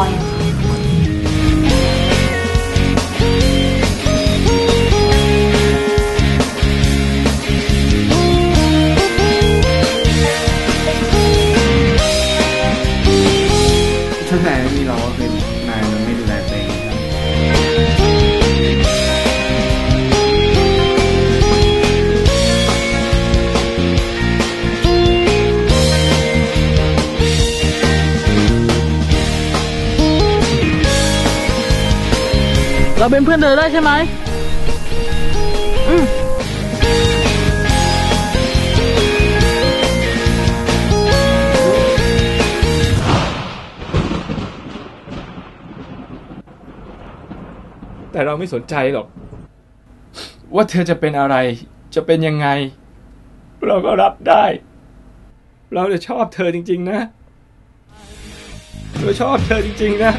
point. เราเป็นเพื่อนเธอได้ใช่ไหมอืมแต่เราไม่สนใจหรอก ว่าเธอจะเป็นอะไร จะเป็นยังไง เราก็รับได้ เราจะชอบเธอจริง ๆ นะเราชอบเธอจริง ๆ นะ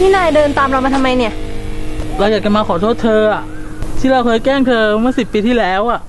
นี่นายเดินตามเรามาทำไมเนี่ย เราอยากจะมาขอโทษเธออะที่เราเคยแกล้งเธอเมื่อสิบปีที่แล้วอะ